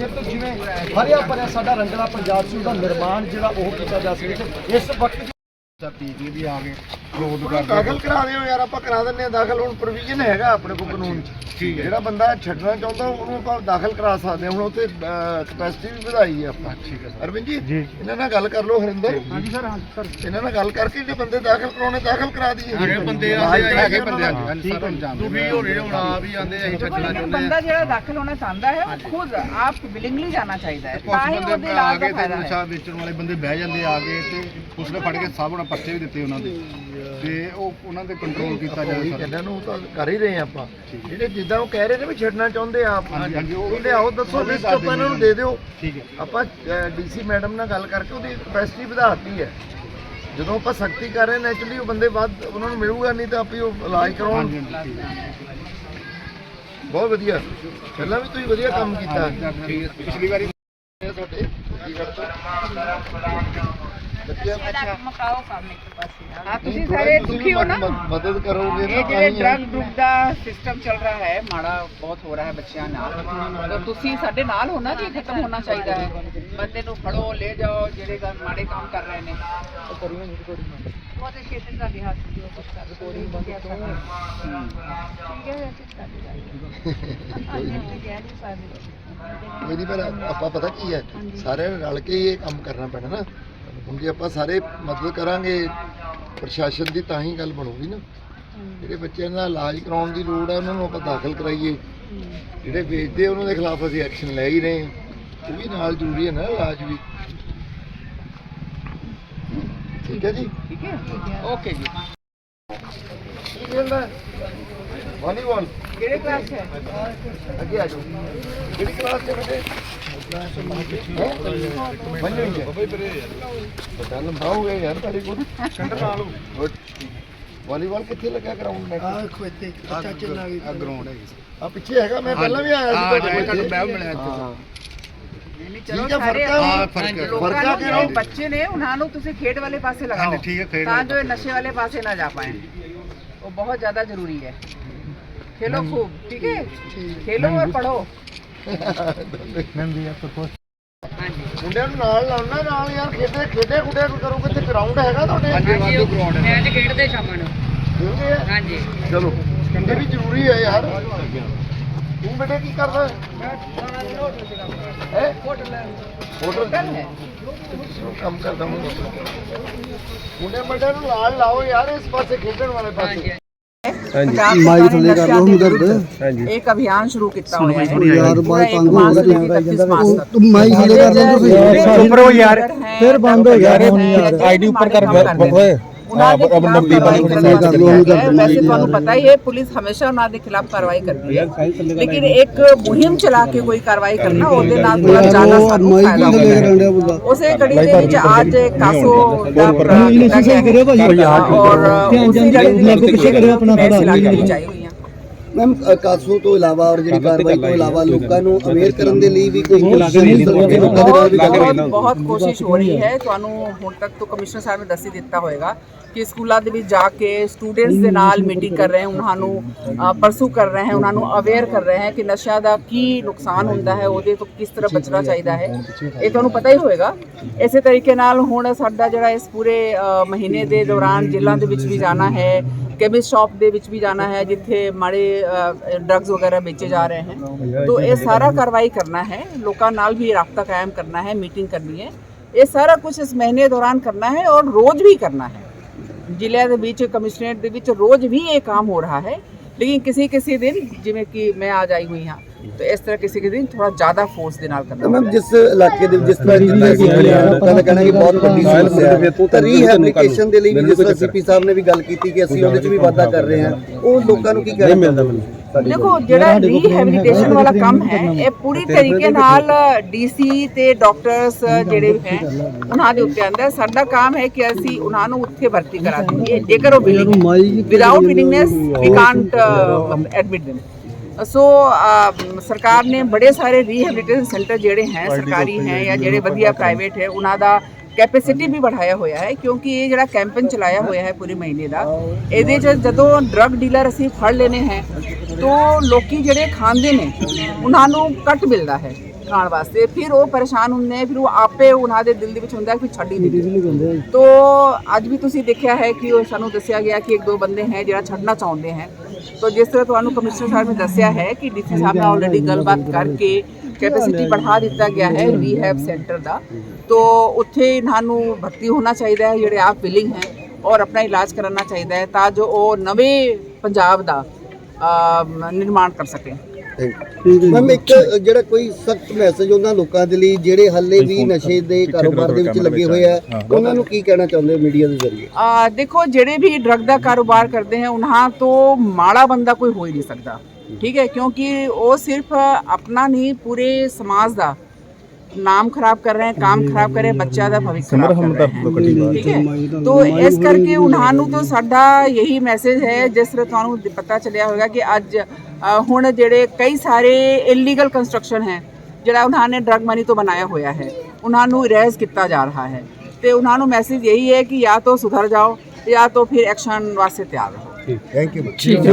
ਸਿਰ ਜਿਵੇਂ ਹਰਿਆ ਭਰਿਆ ਸਾਡਾ ਰੰਗਲਾ ਪੰਜਾਬ ਸੀ, ਉਹਦਾ ਨਿਰਮਾਣ ਜਿਹੜਾ ਉਹ ਕੀਤਾ ਜਾ ਸਕੇ ਤੇ ਇਸ ਵਕਤ ਪੀਜੀ ਵੀ ਆ ਗਏ। ਵਿਰੋਧ ਉਹਨੂੰ ਦਾਖਲ ਕਰਾ ਦਿਓ ਯਾਰ ਆਪਾਂ ਕਰਾ ਦਿੰਨੇ ਆ ਦਾਖਲ ਹੁਣ ਪ੍ਰੋਵੀਜ਼ਨ ਹੈਗਾ ਆਪਣੇ ਕੋਲ ਕਾਨੂੰਨ 'ਚ। ਠੀਕ ਹੈ। ਜਿਹੜਾ ਬੰਦਾ ਛੱਡਣਾ ਚਾਹੁੰਦਾ ਉਹਨੂੰ ਆਪਾਂ ਦਾਖਲ ਕਰਾ ਸਕਦੇ ਹਾਂ। ਹੁਣ ਉੱਥੇ ਕਪੈਸਿਟੀ ਵੀ ਵਧਾਈ ਹੈ ਆਪਾਂ। ਠੀਕ ਹੈ ਸਰ। ਅਰਵਿੰਦ ਜੀ। ਇਹਨਾਂ ਨਾਲ ਗੱਲ ਕਰ ਲਓ ਹਰਿੰਦਰ। ਹਾਂਜੀ ਸਰ ਹਾਂਜੀ ਸਰ। ਇਹਨਾਂ ਨਾਲ ਗੱਲ ਕਰਕੇ ਜਿਹੜੇ ਬੰਦੇ ਦਾਖਲ ਕਰਾਉਣੇ ਦਾਖਲ ਕਰਾ ਦਈਏ। ਹੈਗੇ ਬੰਦੇ ਕਰਾ ਕੇ ਹੈਗੇ ਬੰਦੇ ਦਾ- ਆਂਦੇ ਸਰ ਜਾਣਦੇ ਦੁਖੀ ਹੋ ਰਹੇ ਹੁਣ ਆ ਵੀ ਆਂਦੇ ਅਸੀਂ ਛੱਡਣਾ ਇੱਕ ਚਾਹੁੰਦੇ ਬੰਦਾ ਆ ਜਿਹੜਾ ਦਾਖਲ ਹੋਣਾ ਚਾਹੁੰਦਾ ਹੈ ਉਹ ਖੁਦ ਆਪ ਵਿਲਿੰਗਲੀ ਜਾਣਾ ਚਾਹੀਦਾ ਹੈ। ਤਾਂ ਹੀ ਉਹਦੇ ਆ ਇਲਾਜ ਦਾ ਫਾਇਦਾ ਹੈ। ਨਸ਼ਾ ਵੇਚਣ ਵਾਲੇ ਬੰਦੇ ਬਹਿ ਜਾਂਦੇ ਆ ਕੇ ਤੇ ਉਸਨੇ ਫੜ ਕੇ ਸਭ ਉਹਨਾਂ ਪਰਚੇ ਵੀ ਦਿੱਤੇ ਉਹਨਾਂ ਦੇ। ਤੇ ਉਹ ਉਹਨਾਂ ਤੇ ਕੰਟਰੋਲ ਕੀਤਾ ਜਾਵੇ ਸਰ। ਕਹਿੰਦਾ ਨੂੰ ਤਾਂ ਕਰ ਹੀ ਰਹੇ ਆਪਾਂ। ਜਿਹੜੇ ਜਿੱਦਾਂ ਉਹ ਕਹਿ ਰਹੇ ਨੇ ਵੀ ਛੱਡਣਾ ਚਾਹੁੰਦੇ ਆ ਆਪ। ਹਾਂਜੀ, ਹਾਂਜੀ, ਉਹ- ਉਹ ਲਿਆਓ ਦੱਸੋ ਲਿਸਟ ਆਪਾਂ ਇਹਨਾਂ ਨੂੰ ਦੇ ਦਿਓ। ਠੀਕ ਹੈ। ਆਪਾਂ ਡੀਸੀ ਮੈਡਮ ਨਾਲ ਗੱਲ ਕਰਕੇ ਉਹਦੀ ਕਪੈਸਿਟੀ ਵਧਾਤੀ ਹੈ। ਜਦੋਂ ਆਪਾਂ ਸਖਤੀ ਕਰ ਰਹੇ ਨੈਚੁਰਲੀ ਉਹ ਬੰਦੇ ਵੱਧ ਉਹਨਾਂ ਨੂੰ ਮਿਲੂਗਾ ਨਹੀਂ ਤਾਂ ਆਪੇ ਉਹ ਇਲਾਜ ਕਰਾਉਣ। ਬਹੁਤ ਵਧੀਆ। ਪਹਿਲਾਂ ਵੀ ਤੁਸੀਂ ਵਧੀਆ ਕੰਮ ਕੀਤਾ। ਪਿਛਲੀ ਵਾਰੀ ਇਹ ਤੁਹਾਡੇ ਚੰਡੀਗੜ੍ਹ ਇਹਦਾ ਮਕਾਓ ਕੰਮ ਇੱਕ ਪਾਸੇ ਨਹੀਂ, ਤੁਸੀਂ ਸਾਰੇ ਦੁਖੀ ਹੋ ਨਾ? ਮਦ- ਮਦਦ ਕਰੋਗੇ ਨਾ ਇਹ ਜਿਹੜੇ ਡਰਗ ਗਰੁੱਪ ਦਾ ਸਿਸਟਮ ਚੱਲ ਰਿਹਾ ਹੈ ਮਾੜਾ ਬਹੁਤ ਹੋ ਰਿਹਾ ਹੈ ਬੱਚਿਆਂ ਨਾਲ। ਤਾਂ ਤੁਸੀਂ ਸਾਡੇ ਨਾਲ ਹੋਣਾ ਜੀ ਖਤਮ ਹੋਣਾ ਚਾਹੀਦਾ ਹੈ। ਬੰਦੇ ਨੂੰ ਫੜੋ ਲੈ ਜਾਓ ਜਿਹੜੇ ਮਾੜੇ ਕੰਮ ਕਰ ਰਹੇ ਨੇ। ਉਹਦੇ ਖੇਤਰ ਦਾ ਲਿਹਾਜ਼ ਜੋ ਕੁਝ ਕਰ। ਰਿਪੋਰਟਿੰਗ ਬੰਦ ਤੋਂ ਠੀਕ ਹੈ ਵੈਸੇ ਸਾਡੀ ਨਹੀਂ ਮੇਰੀ ਪਰ ਆਪਾਂ ਪਤਾ ਕੀ ਹੈ? ਸਾਰਿਆਂ ਨੇ ਰਲ ਕੇ ਹੀ ਇਹ ਕੰਮ ਕਰਨਾ ਪੈਣਾ ਨਾ। ਹੁਣ ਜੇ ਆਪਾਂ ਸਾਰੇ ਮਦਦ ਕਰਾਂਗੇ ਪ੍ਰਸ਼ਾਸਨ ਦੀ ਤਾਂ ਹੀ ਗੱਲ ਬਣੂਗੀ ਨਾ। ਜਿਹੜੇ ਬੱਚਿਆਂ ਦਾ ਇਲਾਜ ਕਰਾਉਣ ਦੀ ਲੋੜ ਹੈ ਉਹਨਾਂ ਨੂੰ ਆਪਾਂ ਦਾਖਲ ਕਰਾਈਏ। ਜਿਹੜੇ ਵੇਚਦੇ ਉਹਨਾਂ ਦੇ ਖਿਲਾਫ ਅਸੀਂ ਐਕਸ਼ਨ ਲੈ ਹੀ ਰਹੇ ਹਾਂ। ਉਹ ਵੀ ਨਾਲ ਜ਼ਰੂਰੀ ਹੈ ਨਾ ਇਲਾਜ ਵੀ। ਠੀਕ ਹੈ ਜੀ। ਠੀਕ ਹੈ। ਓਕੇ ਜੀ। ਕੀ ਵਾਲੀਬਾਲ ਕਿਹੜੇ ਕਲਾਸ ਹੈ? ਅੱਗੇ ਆ ਜਾਓ। ਕਿਹੜੀ ਕਲਾਸ ਚ ਬੇਟੇ? ਮੰਨੋ ਹੀ ਹੈ ਪਤਾ ਲੰਬਾਓਗੇ ਯਾਰ ਤੁਹਾਡੀ ਕੋਲ। ਸੈਂਟਰ ਨਾਲ ਗੁੱਡ ਵਾਲੀਬਾਲ ਕਿੱਥੇ ਲੱਗਾ ਗਰਾਊਂਡ ਨੇ ਆ ਖੋਤੇ ਚਾਚੇ ਨਾਲ ਆ ਗਰਾਊਂਡ ਹੈ। ਆ ਪਿੱਛੇ ਹੈਗਾ ਮੈਂ ਪਹਿਲਾਂ ਵੀ ਆਇਆ ਸੀ ਹਾਂ, ਤੁਹਾਡੇ ਤੁਹਾਨੂੰ ਕੋਲ। ਮੈਂ ਵੀ ਮਿਲਿਆ ਇੱਥੇ। ਹਾਂ। ਚਲੋ ਹੈ, ਸਾਰੇ ਫ਼ਰਕ ਹੈ। ਹਾਂ, ਫ਼ਰਕ ਹੈ। ਲੋਕਾਂ ਫ਼ਰਕ ਹੈ ਨੂੰ ਕਿ ਜਿਹੜੇ ਨਹੀਂ? ਬੱਚੇ ਨੇ ਉਹਨਾਂ ਨੂੰ ਤੁਸੀਂ ਖੇਡ ਵਾਲੇ ਪਾਸੇ ਲਗਾਓ ਹੈ, ਤਾਂ ਜੋ ਨਸ਼ੇ ਵਾਲੇ ਪਾਸੇ ਨਾ ਜਾ ਪਾਏ। ਉਹ ਬਹੁਤ ਜ਼ਿਆਦਾ ਜ਼ਰੂਰੀ ਹੈ। खेलो खूब ठीक है खेलो और पढ़ो ਹਾਂਜੀ ਮੁੰਡਿਆਂ ਨੂੰ ਨਾਲ ਲਾਉਣਾ ਨਾਲ ਯਾਰ ਖੇਡੇ ਖੇਡੇ ਖੁੱਡੇ ਕਰੋਗੇ ਤੇ ਗਰਾਊਂਡ ਹੈਗਾ ਤੁਹਾਡੇ ਹਾਂਜੀ ਵਾਧੂ ਗਰਾਊਂਡ ਹੈ ਮੈਚ ਖੇਡਦੇ ਸ਼ਾਮਾਂ ਨੂੰ ਖੇਡਦੇ ਆ? ਹਾਂਜੀ ਚਲੋ ਇਹ ਵੀ ਜ਼ਰੂਰੀ ਹੈ ਯਾਰ ਤੂੰ ਬੇਟੇ ਕੀ ਕਰਦਾ ਹੈ ਹੋਟਲ ਹੋਟਲ ਹੈ ਕੰਮ ਕਰਦਾ ਹਾਂ ਮੁੰਡੇ ਮੁੰਡਿਆਂ ਨੂੰ ਨਾਲ ਲਾਓ ਯਾਰ ਇਸ ਪਾਸੇ ਖੇਡਣ ਵਾਲੇ ਪਾਸੇ ਹਾਂਜੀ। ਮਾਈਕ ਥੱਲੇ ਕਰ ਲਓ ਦਰਦ ਇੱਕ ਅਭਿਆਨ ਸ਼ੁਰੂ ਕੀਤਾ ਹੋਇਆ ਹੈ। ਯਾਰ ਬਾਈ ਤੰਗ ਹੋ ਗਿਆ ਤੂੰ ਮਾਈਕ ਥੱਲੇ ਕਰ ਲੈਂਦਾ ਤੁਸੀਂ। ਉੱਪਰ ਹੋ ਯਾਰ ਫਿਰ ਬੰਦ ਹੋ ਗਿਆ ਆਈਡੀ ਉੱਪਰ ਕਰ ਓਏ। ਉਹਨਾਂ ਦੇ ਖਿਲਾਫ ਕਾਰਵਾਈ ਕਰਨੀ ਚਾਹੀਦੀ ਹੈ। ਵੈਸੇ ਤੁਹਾਨੂੰ ਪਤਾ ਹੀ ਹੈ ਪੁਲਿਸ ਹਮੇਸ਼ਾ ਉਹਨਾਂ ਦੇ ਖਿਲਾਫ ਕਾਰਵਾਈ ਕਰਦੀ ਹੈ। ਲੇਕਿਨ ਇੱਕ ਮੁਹਿੰਮ ਚਲਾ ਕੇ ਕੋਈ ਕਾਰਵਾਈ ਕਰਨਾ ਉਹਦੇ ਨਾਲ ਥੋੜਾ ਜ਼ਿਆਦਾ ਸਾਨੂੰ ਫਾਇਦਾ ਹੁੰਦਾ ਉਸੇ ਕੜੀ ਦੇ ਵਿੱਚ ਅੱਜ ਕਾਸੋ ਦਾ ਪ੍ਰੋਗਰਾਮ ਕੀਤਾ ਗਿਆ। ਹੈ ਔਰ ਉਸੇ ਕੜੀ ਦੇ ਵਿੱਚ ਆਪਣਾ ਫਾਇਦਾ ਮੈਮ ਕਾਸੂ ਤੋਂ ਇਲਾਵਾ ਔਰ ਜਿਹੜੀ ਕਾਰਵਾਈ ਤੋਂ ਇਲਾਵਾ ਲੋਕਾਂ ਨੂੰ ਅਵੇਅਰ ਕਰਨ ਦੇ ਲਈ ਵੀ ਕੋਈ ਕੋਸ਼ਿਸ਼ ਬਹੁਤ ਬਹੁਤ ਕੋਸ਼ਿਸ਼ ਹੋ ਰਹੀ ਹੈ। ਤੁਹਾਨੂੰ ਹੁਣ ਤੱਕ ਤੋਂ ਕਮਿਸ਼ਨਰ ਸਾਹਿਬ ਨੇ ਦੱਸ ਹੀ ਦਿੱਤਾ ਹੋਵੇਗਾ ਕਿ ਸਕੂਲਾਂ ਦੇ ਵਿੱਚ ਜਾ ਕੇ ਸਟੂਡੈਂਟਸ ਦੇ ਨਾਲ ਮੀਟਿੰਗ ਕਰ ਰਹੇ ਹਨ। ਉਹਨਾਂ ਨੂੰ ਪਰਸੂ ਕਰ ਰਹੇ ਹਨ। ਉਹਨਾਂ ਨੂੰ ਅਵੇਅਰ ਕਰ ਰਹੇ ਹਨ ਕਿ ਨਸ਼ਾ ਦਾ ਕੀ ਨੁਕਸਾਨ ਹੁੰਦਾ ਹੈ ਉਹਦੇ ਤੋਂ ਕਿਸ ਤਰ੍ਹਾਂ ਬਚਣਾ ਚਾਹੀਦਾ ਹੈ। ਇਹ ਤੁਹਾਨੂੰ ਪਤਾ ਹੀ ਹੋਵੇਗਾ ਇਸੇ ਤਰੀਕੇ ਨਾਲ ਹੁਣ ਸਾਡਾ ਜਿਹੜਾ ਇਸ ਪੂਰੇ ਮਹੀਨੇ ਦੇ ਦੌਰਾਨ ਜ਼ਿਲ੍ਹਾ ਦੇ ਵਿੱਚ ਵੀ ਜਾਣਾ ਹੈ। केमिस्ट शॉप ਦੇ ਵਿੱਚ ਵੀ ਜਾਣਾ ਹੈ, ਜਿੱਥੇ ਮਾੜੇ ਡਰੱਗਸ ਵਗੈਰਾ ਵੇਚੇ ਜਾ ਰਹੇ ਹਨ ਤਾਂ ਇਹ ਸਾਰਾ ਕਾਰਵਾਈ ਕਰਨਾ ਹੈ, ਲੋਕਾਂ ਨਾਲ ਵੀ ਰਾਬਤਾ ਕਾਇਮ ਕਰਨਾ ਹੈ ਮੀਟਿੰਗ ਕਰਨੀ ਹੈ। ਇਹ ਸਾਰਾ ਕੁਝ ਇਸ ਮਹੀਨੇ ਦੌਰਾਨ ਕਰਨਾ ਹੈ ਔਰ ਰੋਜ਼ ਵੀ ਕਰਨਾ ਹੈ। ਜ਼ਿਲ੍ਹੇ ਦੇ ਵਿੱਚ, ਕਮਿਸ਼ਨਰੇਟ ਦੇ ਵਿੱਚ ਰੋਜ਼ ਵੀ ਇਹ ਕੰਮ ਹੋ ਰਿਹਾ ਹੈ। ਲੇਕਿਨ ਕਿਸੇ ਕਿਸੇ ਦਿਨ, ਜਿਵੇਂ ਕਿ ਮੈਂ ਆ ਜਾਈ ਹੋਈ ਹਾਂ तो इस तरह किसी के दिन थोड़ा ज्यादा फोर्स ਦੇ ਨਾਲ ਕਰਨਾ ਮੈਮ ਜਿਸ ਇਲਾਕੇ ਦੇ ਵਿੱਚ ਜਿਸ ਤਰ੍ਹਾਂ ਜਿੱਦਾਂ ਅਸੀਂ ਖੜੇ ਆ ਲੋਕਾਂ ਦਾ ਕਹਿਣਾ ਕਿ ਬਹੁਤ ਵੱਡੀ ਸਮੱਸਿਆ ਹੈ ਤਾਂ ਰੀਹੈਬਿਲਿਟੇਸ਼ਨ ਦੇ ਲਈ ਵੀ ਜਿਸ ਤਰ੍ਹਾਂ ਸੀਪੀ ਸਾਹਿਬ ਨੇ ਵੀ ਗੱਲ ਕੀਤੀ ਕਿ ਅਸੀਂ ਉਹਦੇ 'ਚ ਵੀ ਵਾਧਾ ਕਰ ਰਹੇ ਹਾਂ ਉਹ ਲੋਕਾਂ ਨੂੰ ਕੀ ਕਹਿਣਾ ਮਿਲਦਾ ਮੈਨੂੰ ਦੇਖੋ ਜਿਹੜਾ ਰੀਹੈਬਿਲਿਟੇਸ਼ਨ ਵਾਲਾ ਕੰਮ ਹੈ ਇਹ ਪੂਰੀ ਤਰੀਕੇ ਨਾਲ ਡੀਸੀ ਤੇ ਡਾਕਟਰਸ ਜਿਹੜੇ ਹੈ ਉਹਨਾਂ ਦੇ ਉੱਤੇ ਆਂਦਾ ਸਾਡਾ ਕੰਮ ਹੈ ਕਿ ਅਸੀਂ ਉਹਨਾਂ ਨੂੰ ਉੱਥੇ ਭਰਤੀ ਕਰਾ ਦਈਏ ਜੇਕਰ ਉਹ billing without willingness we can't admit them so ਸਰਕਾਰ ਨੇ ਬੜੇ ਸਾਰੇ ਰੀਹੈਬਿਲਿਟੇਸ਼ਨ ਸੈਂਟਰ ਜਿਹੜੇ ਹੈ ਸਰਕਾਰੀ ਹੈ ਜਾਂ ਜਿਹੜੇ ਵਧੀਆ ਪ੍ਰਾਈਵੇਟ ਹੈ ਉਹਨਾਂ ਦਾ ਕੈਪੈਸਿਟੀ ਵੀ ਵਧਾਇਆ ਹੋਇਆ ਹੈ ਕਿਉਂਕਿ ਇਹ ਜਿਹੜਾ ਕੈਂਪੇਨ ਚਲਾਇਆ ਹੋਇਆ ਹੈ ਪੂਰੇ ਮਹੀਨੇ ਦਾ ਇਹਦੇ 'ਚ ਜਦੋਂ ਡਰੱਗ ਡੀਲਰ ਅਸੀਂ ਫੜ ਲੈਨੇ ਹੈ ਤੋਂ ਲੋਕੀ ਜਿਹੜੇ ਖਾਂਦੇ ਨੇ ਉਹਨਾਂ ਨੂੰ ਕੱਟ ਮਿਲਦਾ ਹੈ। ਖਾਣ ਵਾਸਤੇ। ਫਿਰ ਉਹ ਪਰੇਸ਼ਾਨ ਹੁੰਦੇ ਨੇ ਫਿਰ ਉਹ ਆਪੇ ਉਹਨਾਂ ਦੇ ਦਿਲ ਦੇ ਵਿੱਚ ਹੁੰਦਾ ਕਿ ਛੱਡ ਹੀ ਨਹੀਂ ਤੋ ਅੱਜ ਵੀ ਤੁਸੀਂ ਦੇਖਿਆ ਹੈ ਕਿ ਉਹ ਸਾਨੂੰ ਦੱਸਿਆ ਗਿਆ ਕਿ ਇੱਕ ਦੋ ਬੰਦੇ ਹੈ ਜਿਹੜਾ ਛੱਡਣਾ ਚਾਹੁੰਦੇ ਹੈ। ਤੋ ਜਿਸ ਤਰ੍ਹਾਂ ਤੁਹਾਨੂੰ ਕਮਿਸ਼ਨਰ ਸਾਹਿਬ ਨੇ ਦੱਸਿਆ ਹੈ ਕਿ ਡੀਸੀ ਸਾਹਿਬ ਨਾਲ ਆਲਰੇਡੀ ਗੱਲਬਾਤ ਕਰਕੇ ਕੈਪੈਸਿਟੀ बढ़ा ਦਿੱਤਾ ਗਿਆ ਹੈ ਰੀਹੈਬ ਸੈਂਟਰ ਦਾ। ਤੋ ਉੱਥੇ ਇਹਨਾਂ ਨੂੰ ਭਰਤੀ ਹੋਣਾ ਚਾਹੀਦਾ ਹੈ ਜਿਹੜੇ ਆਪ ਵਿਲਿੰਗ ਹੈ ਔਰ ਆਪਣਾ ਇਲਾਜ ਕਰਾਉਣਾ ਚਾਹੀਦਾ ਹੈ ਤਾਂ ਜੋ ਉਹ ਨਵੇਂ ਪੰਜਾਬ ਦਾ ਨਿਰਮਾਣ ਕਰ ਸਕੇ। ਮੈਮ ਇੱਕ ਜਿਹੜਾ ਕੋਈ ਸਖਤ ਮੈਸੇਜ ਉਹਨਾਂ ਲੋਕਾਂ ਦੇ ਲਈ ਜਿਹੜੇ ਹੱਲੇ ਵੀ ਨਸ਼ੇ ਦੇ ਕਾਰੋਬਾਰ ਦੇ ਵਿੱਚ ਲੱਗੇ ਹੋਏ ਆ ਉਹਨਾਂ ਨੂੰ ਕੀ ਕਹਿਣਾ ਚਾਹੁੰਦੇ ਹੋ ਮੀਡੀਆ ਦੇ ਜ਼ਰੀਏ? ਆ ਦੇਖੋ ਜਿਹੜੇ ਵੀ ਡਰਗ ਦਾ ਕਾਰੋਬਾਰ ਕਰਦੇ ਹਨ ਉਹਨਾਂ ਤੋਂ ਮਾੜਾ ਬੰਦਾ ਕੋਈ ਹੋ ਹੀ ਨਹੀਂ ਸਕਦਾ। ਠੀਕ ਹੈ ਕਿਉਂਕਿ ਉਹ ਸਿਰਫ ਆਪਣਾ ਨਹੀਂ ਪੂਰੇ ਸਮਾਜ ਦਾ ਨਾਮ ਖਰਾਬ ਕਰ ਰਹੇ ਹਨ ਕੰਮ ਖਰਾਬ ਕਰ ਰਹੇ ਬੱਚਿਆਂ ਦਾ ਭਵਿੱਖ ਖਰਾਬ ਕਰ ਰਹੇ। ਹਨ ਠੀਕ ਹੈ? ਤੋ ਇਸ ਕਰਕੇ ਉਹਨਾਂ ਨੂੰ ਤਾਂ ਸਾਡਾ ਯਹੀ ਮੈਸੇਜ ਹੈ ਜਿਸ ਤਰ੍ਹਾਂ ਤੁਹਾਨੂੰ ਪਤਾ ਚੱਲਿਆ ਹੋਵੇਗਾ ਕਿ ਅੱਜ ਹੁਣ ਜਿਹੜੇ ਕਈ ਸਾਰੇ ਇਲੀਗਲ ਕੰਸਟਰਕਸ਼ਨ ਹੈ ਜਿਹੜਾ ਉਹਨਾਂ ਨੇ ਡਰਗ ਮਨੀ ਤੋਂ ਬਣਾਇਆ ਹੋਇਆ ਹੈ ਉਹਨਾਂ ਨੂੰ ਇਰੇਜ਼ ਕੀਤਾ ਜਾ ਰਿਹਾ ਹੈ। ਤੇ ਉਹਨਾਂ ਨੂੰ ਮੈਸੇਜ ਯਹੀ ਹੈ ਕਿ ਜਾਂ ਤਾਂ ਸੁਧਰ ਜਾਓ ਜਾਂ ਤਾਂ ਫਿਰ ਐਕਸ਼ਨ ਵਾਸਤੇ ਤਿਆਰ ਰਹੋ। ਥੈਂਕ ਯੂ ਠੀਕ ਹੈ।